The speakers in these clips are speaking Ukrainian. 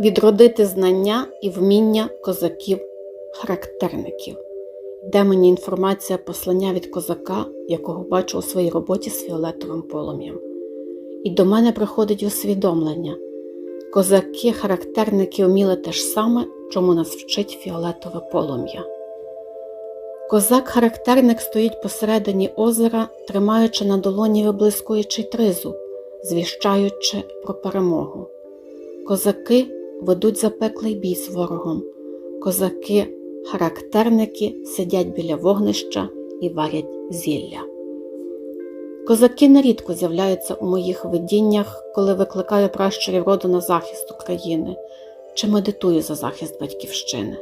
відродити знання і вміння козаків-характерників. Де мені інформація послання від козака, якого бачу у своїй роботі з фіолетовим полум'ям. І до мене приходить усвідомлення. Козаки-характерники вміли те ж саме, чому нас вчить фіолетове полум'я. Козак-характерник стоїть посередині озера, тримаючи на долоні виблискуючий тризуб, звіщаючи про перемогу. Козаки ведуть запеклий бій з ворогом. Козаки-характерники сидять біля вогнища і варять зілля. Козаки нерідко з'являються у моїх видіннях, коли викликаю пращурів роду на захист України чи медитую за захист батьківщини.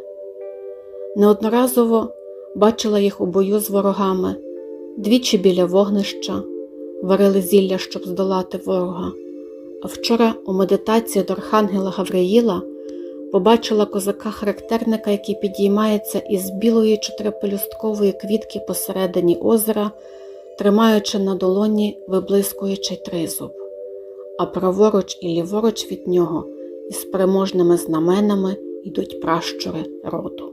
Неодноразово бачила їх у бою з ворогами, двічі біля вогнища, варили зілля, щоб здолати ворога. Вчора у медитації до Архангела Гавриїла побачила козака-характерника, який підіймається із білої чотирипелюсткової квітки посередині озера, тримаючи на долоні виблискуючий тризуб, а праворуч і ліворуч від нього із переможними знаменами йдуть пращури роду.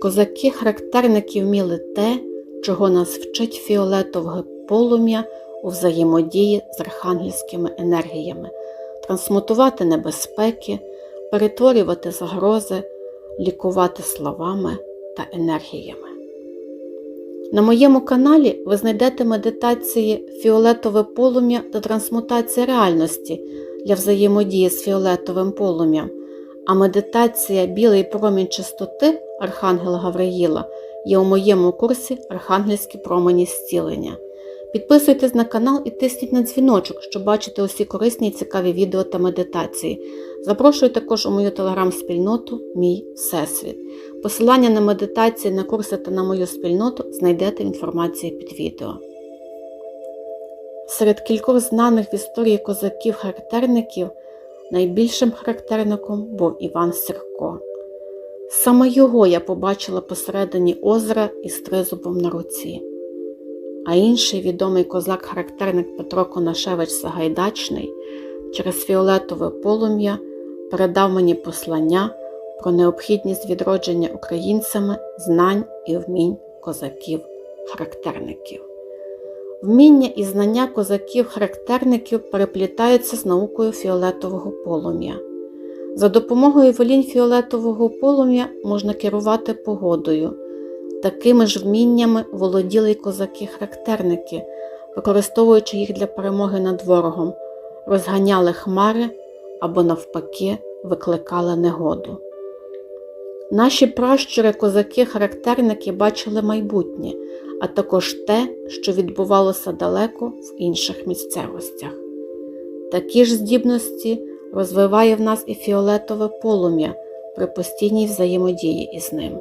Козаки-характерники вміли те, чого нас вчить фіолетове полум'я у взаємодії з архангельськими енергіями, трансмутувати небезпеки, перетворювати загрози, лікувати словами та енергіями. На моєму каналі ви знайдете медитації фіолетове полум'я та трансмутація реальності для взаємодії з фіолетовим полум'ям, а медитація Білий промінь чистоти Архангела Гавриїла є у моєму курсі Архангельські промені зцілення. Підписуйтесь на канал і тисніть на дзвіночок, щоб бачити усі корисні і цікаві відео та медитації. Запрошую також у мою телеграм-спільноту Мій Всесвіт. Посилання на медитації, на курси та на мою спільноту знайдете в інформації під відео. Серед кількох знаних в історії козаків-характерників найбільшим характерником був Іван Сірко. Саме його я побачила посередині озера із тризубом на руці. А інший відомий козак-характерник Петро Конашевич Сагайдачний через фіолетове полум'я передав мені послання про необхідність відродження українцями знань і вмінь козаків-характерників. Вміння і знання козаків-характерників переплітаються з наукою фіолетового полум'я. За допомогою волінь фіолетового полум'я можна керувати погодою. Такими ж вміннями володіли й козаки-характерники, використовуючи їх для перемоги над ворогом, розганяли хмари або, навпаки, викликали негоду. Наші пращури козаки-характерники бачили майбутнє, а також те, що відбувалося далеко в інших місцевостях. Такі ж здібності розвиває в нас і фіолетове полум'я при постійній взаємодії із ним.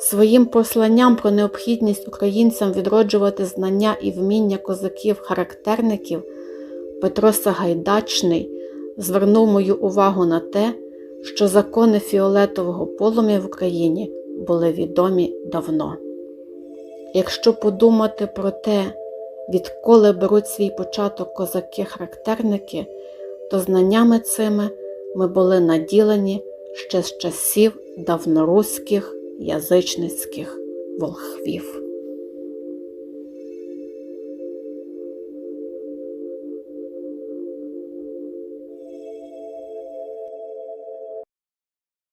Своїм посланням про необхідність українцям відроджувати знання і вміння козаків-характерників Петро Сагайдачний звернув мою увагу на те, що закони фіолетового полум'я в Україні були відомі давно. Якщо подумати про те, відколи беруть свій початок козаки-характерники, то знаннями цими ми були наділені ще з часів давноруських язичницьких волхвів.